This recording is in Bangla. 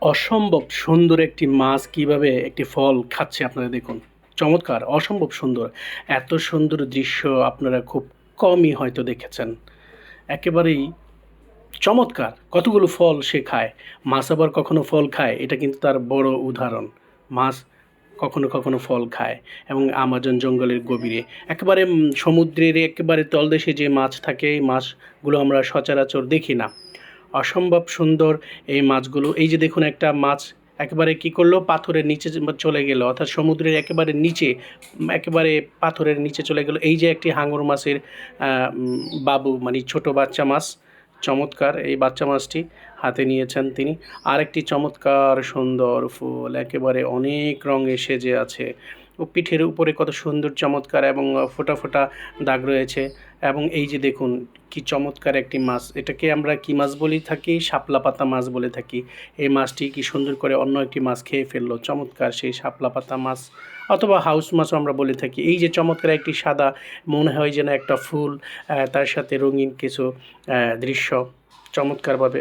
অসম্ভব সুন্দর একটি মাছ কীভাবে একটি ফল খাচ্ছে আপনারা দেখুন। চমৎকার, অসম্ভব সুন্দর। এত সুন্দর দৃশ্য আপনারা খুব কমই হয়তো দেখেছেন। একেবারেই চমৎকার, কতগুলো ফল সে খায়। মাছ আবার কখনো ফল খায়, এটা কিন্তু তার বড় উদাহরণ। মাছ কখনো কখনো ফল খায় এবং আমাজন জঙ্গলের গভীরে। একেবারে সমুদ্রের একেবারে তলদেশে যে মাছ থাকে, এই মাছগুলো আমরা সচরাচর দেখি না। অসম্ভব সুন্দর এই মাছগুলো। এই যে দেখুন একটা মাছ একেবারে কি করল? পাথরের নিচে চলে গেল, অর্থাৎ সমুদ্রের একেবারে নিচে একেবারে পাথরের নিচে চলে গেল। এই যে একটি হাঙর মাছের বাবু মানে ছোট বাচ্চা মাছ, চমৎকার এই বাচ্চা মাছটি হাতে নিয়েছেন তিনি। আরেকটি চমৎকার সুন্দর ফুল, একেবারে অনেক রঙে সেজে আছে। ও পিঠের উপরে কত সুন্দর চমৎকার এবং ফোটা ফোটা দাগ রয়েছে। এবং এই যে দেখুন, কি চমৎকার একটি মাছ। এটাকে আমরা কি মাছ বলি থাকি? শাপলা পাতা মাছ বলে থাকি। এই মাছটি কি সুন্দর করে অন্য একটি মাছ খেয়ে ফেলল। চমৎকার সেই শাপলা পাতা মাছ অথবা হাউস মাছও আমরা বলে থাকি। এই যে চমৎকার একটি সাদা, মনে হয় যেন একটা ফুল তার সাথে রঙিন কিছু দৃশ্য চমৎকারভাবে